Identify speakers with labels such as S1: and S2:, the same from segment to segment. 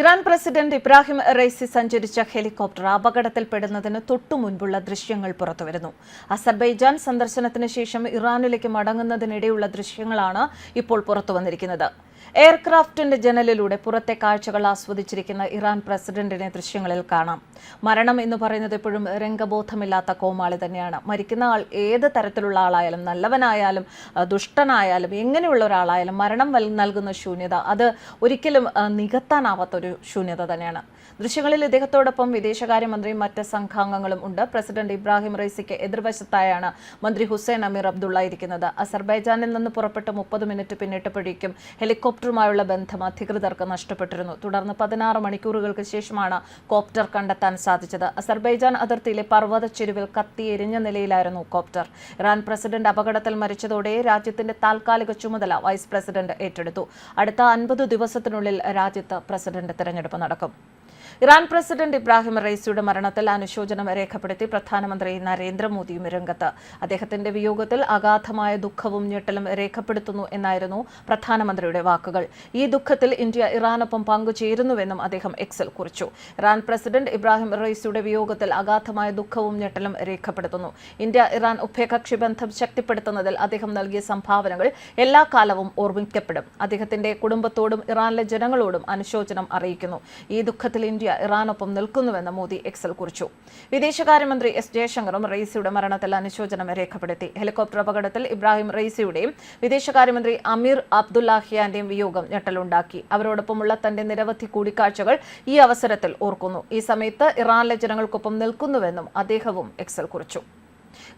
S1: Iran president Ebrahim Raisi സഞ്ചരിച്ച helicopter അപകടത്തിൽപ്പെടുന്നതിന് തൊട്ടു മുൻപുള്ള ദൃശ്യങ്ങൾ പുറത്തുവരുന്നു. അസർബൈജാൻ സന്ദർശനത്തിന് ശേഷം ഇറാനിലേക്ക് മടങ്ങുന്നതിനിടെയുള്ള ദൃശ്യങ്ങളാണ് ഇപ്പോൾ പുറത്തുവന്നിരിക്കുന്നത്. എയർക്രാഫ്റ്റിന്റെ ജനലിലൂടെ പുറത്തെ കാഴ്ചകൾ ആസ്വദിച്ചിരിക്കുന്ന ഇറാൻ പ്രസിഡന്റിനെ ദൃശ്യങ്ങളിൽ കാണാം. മരണം എന്ന് പറയുന്നത് എപ്പോഴും രംഗബോധമില്ലാത്ത കോമാളി തന്നെയാണ്. മരിക്കുന്ന ആൾ ഏത് തരത്തിലുള്ള ആളായാലും നല്ലവനായാലും ദുഷ്ടനായാലും എങ്ങനെയുള്ള ഒരാളായാലും മരണം നൽകുന്ന ശൂന്യത അത് ഒരിക്കലും നികത്താനാവാത്ത ഒരു ശൂന്യത തന്നെയാണ്. ദൃശ്യങ്ങളിൽ ഇദ്ദേഹത്തോടൊപ്പം വിദേശകാര്യമന്ത്രിയും മറ്റ് സംഘാംഗങ്ങളും ഉണ്ട്. പ്രസിഡന്റ് ഇബ്രാഹിം റൈസിക്ക് എതിർവശത്തായാണ് മന്ത്രി ഹുസൈൻ അമീർ അബ്ദുള്ള ഇരിക്കുന്നത്. അസർബൈജാനിൽ നിന്ന് പുറപ്പെട്ട് മുപ്പത് മിനിറ്റ് പിന്നിട്ടപ്പോഴേക്കും ഹെലികോപ്റ്ററുമായുള്ള ബന്ധം അധികൃതർക്ക് നഷ്ടപ്പെട്ടിരുന്നു. തുടർന്ന് പതിനാറ് മണിക്കൂറുകൾക്ക് ശേഷമാണ് കോപ്റ്റർ കണ്ടെത്താൻ സാധിച്ചത്. അസർബൈജാൻ അതിർത്തിയിലെ പർവത ചെരുവിൽ കത്തിയെരിഞ്ഞ നിലയിലായിരുന്നു കോപ്റ്റർ. ഇറാൻ പ്രസിഡന്റ് അപകടത്തിൽ മരിച്ചതോടെ രാജ്യത്തിന്റെ താൽക്കാലിക ചുമതല വൈസ് പ്രസിഡന്റ് ഏറ്റെടുത്തു. അടുത്ത അൻപത് ദിവസത്തിനുള്ളിൽ രാജ്യത്ത് പ്രസിഡന്റ് തെരഞ്ഞെടുപ്പ് നടക്കും. ഇറാൻ പ്രസിഡന്റ് ഇബ്രാഹിം റൈസിയുടെ മരണത്തിൽ അനുശോചനം രേഖപ്പെടുത്തി പ്രധാനമന്ത്രി നരേന്ദ്രമോദിയും രംഗത്ത്. അദ്ദേഹത്തിന്റെ വിയോഗത്തിൽ അഗാധമായ ദുഃഖവും ഞെട്ടലും രേഖപ്പെടുത്തുന്നു എന്നായിരുന്നു പ്രധാനമന്ത്രിയുടെ വാക്കുകൾ. ഈ ദുഃഖത്തിൽ ഇന്ത്യ ഇറാനൊപ്പം പങ്കുചേരുന്നുവെന്നും അദ്ദേഹം എക്സിൽ കുറിച്ചു. ഇറാൻ പ്രസിഡന്റ് ഇബ്രാഹിം റൈസിയുടെ വിയോഗത്തിൽ അഗാധമായ ദുഃഖവും ഞെട്ടലും രേഖപ്പെടുത്തുന്നു. ഇന്ത്യ ഇറാൻ ഉഭയകക്ഷി ബന്ധം ശക്തിപ്പെടുത്തുന്നതിൽ അദ്ദേഹം നൽകിയ സംഭാവനകൾ എല്ലാ കാലവും ഓർമ്മിക്കപ്പെടും. അദ്ദേഹത്തിന്റെ കുടുംബത്തോടും ഇറാനിലെ ജനങ്ങളോടും അനുശോചനം അറിയിക്കുന്നു. ഈ ദുഃഖത്തിൽ ഇന്ത്യ ഇറാനൊപ്പം നിൽക്കുന്നുവെന്ന് മോദി എക്സൽ കുറിച്ചു. വിദേശകാര്യമന്ത്രി എസ് ജയശങ്കറും റെയ്സിയുടെ മരണത്തിൽ അനുശോചനം രേഖപ്പെടുത്തി. ഹെലികോപ്റ്റർ അപകടത്തിൽ ഇബ്രാഹിം റെയ്സിയുടെയും വിദേശകാര്യമന്ത്രി അമീർ അബ്ദുല്ലാഹിയാന്റെയും വിയോഗം ഞെട്ടലുണ്ടാക്കി. അവരോടൊപ്പമുള്ള തന്റെ നിരവധി കൂടിക്കാഴ്ചകൾ ഈ അവസരത്തിൽ ഓർക്കുന്നു. ഈ സമയത്ത് ഇറാനിലെ ജനങ്ങൾക്കൊപ്പം നിൽക്കുന്നുവെന്നും അദ്ദേഹവും എക്സൽ കുറിച്ചു.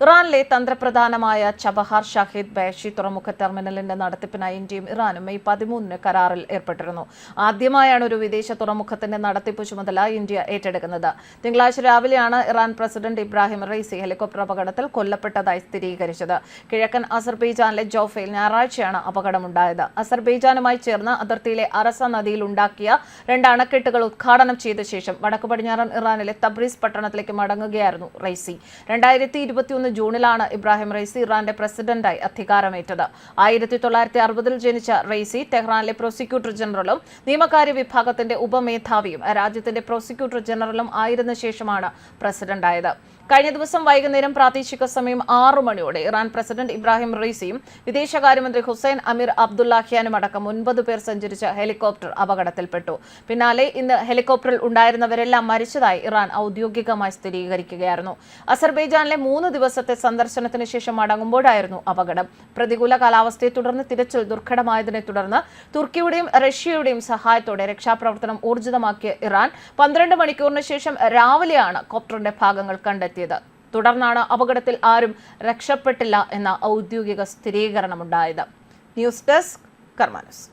S1: ഇറാനിലെ തന്ത്രപ്രധാനമായ ചബഹാർ ഷാഹിദ് ബേഷി തുറമുഖ ടെർമിനലിന്റെ നടത്തിപ്പിനായി ഇന്ത്യയും ഇറാനും മെയ് പതിമൂന്നിന് കരാറിൽ ഏർപ്പെട്ടിരുന്നു. ആദ്യമായാണ് ഒരു വിദേശ തുറമുഖത്തിന്റെ നടത്തിപ്പ് ചുമതല ഇന്ത്യ ഏറ്റെടുക്കുന്നത്. തിങ്കളാഴ്ച രാവിലെയാണ് Iran president Ebrahim Raisi helicopter അപകടത്തിൽ കൊല്ലപ്പെട്ടതായി സ്ഥിരീകരിച്ചത്. കിഴക്കൻ അസർബൈജാനിലെ ജോഫയിൽ ഞായറാഴ്ചയാണ് അപകടമുണ്ടായത്. അസർബൈജാനുമായി ചേർന്ന് അതിർത്തിയിലെ അറസ നദിയിൽ ഉണ്ടാക്കിയ രണ്ട് അണക്കെട്ടുകൾ ഉദ്ഘാടനം ചെയ്ത ശേഷം വടക്കു പടിഞ്ഞാറൻ ഇറാനിലെ തബ്രീസ് പട്ടണത്തിലേക്ക് മടങ്ങുകയായിരുന്നു റൈസി രണ്ടായിരത്തി ഇരുപത്തിയൊന്ന് ജൂണിലാണ് ഇബ്രാഹിം റൈസി ഇറാന്റെ പ്രസിഡന്റായി അധികാരമേറ്റത്. ആയിരത്തി തൊള്ളായിരത്തി അറുപതിൽ ജനിച്ച റൈസി ടെഹ്റാനിലെ പ്രോസിക്യൂട്ടർ ജനറലും നിയമകാര്യ വിഭാഗത്തിന്റെ ഉപമേധാവിയും രാജ്യത്തിന്റെ പ്രോസിക്യൂട്ടർ ജനറലും ആയിരുന്ന ശേഷമാണ് പ്രസിഡന്റായത്. കഴിഞ്ഞ ദിവസം വൈകുന്നേരം പ്രാദേശിക സമയം ആറു മണിയോടെ ഇറാൻ പ്രസിഡന്റ് ഇബ്രാഹിം റീസിയും വിദേശകാര്യമന്ത്രി ഹുസൈൻ അമീർ അബ്ദുല്ലാഹിയാനും അടക്കം ഒൻപത് പേർ സഞ്ചരിച്ച ഹെലികോപ്റ്റർ അപകടത്തിൽപ്പെട്ടു. പിന്നാലെ ഇന്ന് ഹെലികോപ്റ്ററിൽ ഉണ്ടായിരുന്നവരെല്ലാം മരിച്ചതായി ഇറാൻ ഔദ്യോഗികമായി സ്ഥിരീകരിക്കുകയായിരുന്നു. അസർബൈജാനിലെ മൂന്ന് ദിവസത്തെ സന്ദർശനത്തിന് ശേഷം മടങ്ങുമ്പോഴായിരുന്നു അപകടം. പ്രതികൂല കാലാവസ്ഥയെ തുടർന്ന് തിരച്ചിൽ ദുർഘടമായതിനെ തുടർന്ന് തുർക്കിയുടെയും റഷ്യയുടെയും സഹായത്തോടെ രക്ഷാപ്രവർത്തനം ഊർജിതമാക്കിയ ഇറാൻ പന്ത്രണ്ട് മണിക്കൂറിന് ശേഷം രാവിലെയാണ് കോപ്റ്ററിന്റെ ഭാഗങ്ങൾ കണ്ടെത്തിയത്. തുടർന്നാണ് അപകടത്തിൽ ആരും രക്ഷപ്പെട്ടില്ല എന്ന ഔദ്യോഗിക സ്ഥിരീകരണമുണ്ടായത്. News desk കർമാനസ്